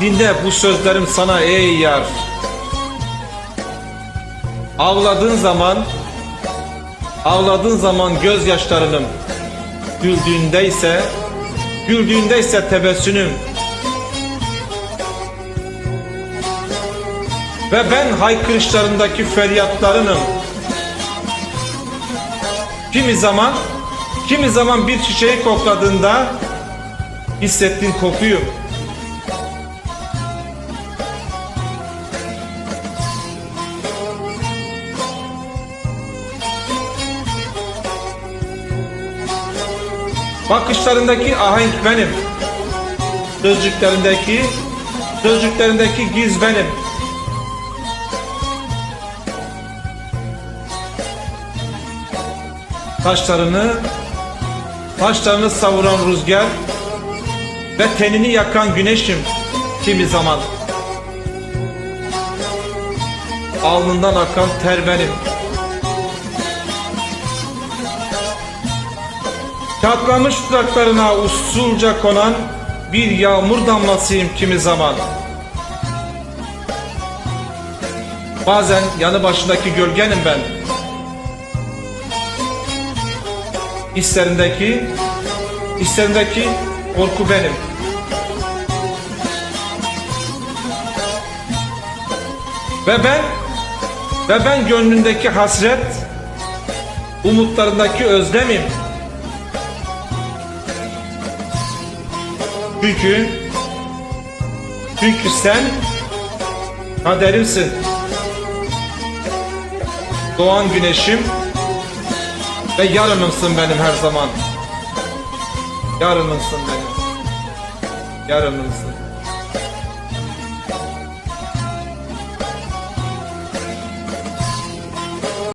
Dinle bu sözlerim sana ey yar. Ağladığın zaman Ağladığın zaman gözyaşlarınım Güldüğünde ise Güldüğünde ise tebessümüm. Ve ben haykırışlarındaki feryatlarınım. Kimi zaman Kimi zaman bir çiçeği kokladığında Hissettiğin kokuyu Bakışlarındaki ahenk benim. Sözcüklerindeki sözcüklerindeki giz benim. Taşlarını taşlarını savuran rüzgar ve tenini yakan güneşim kimi zaman. Alnından akan ter benim. Çatlamış dudaklarına usulca konan bir yağmur damlasıyım kimi zaman. Bazen yanı başındaki gölgenim ben. Hislerindeki, hislerindeki korku benim. Ve ben, ve ben gönlündeki hasret, umutlarındaki özlemim. Çünkü çünkü sen kaderimsin. Doğan güneşim ve yarınımsın benim her zaman. Yarınımsın benim. Yarınımsın.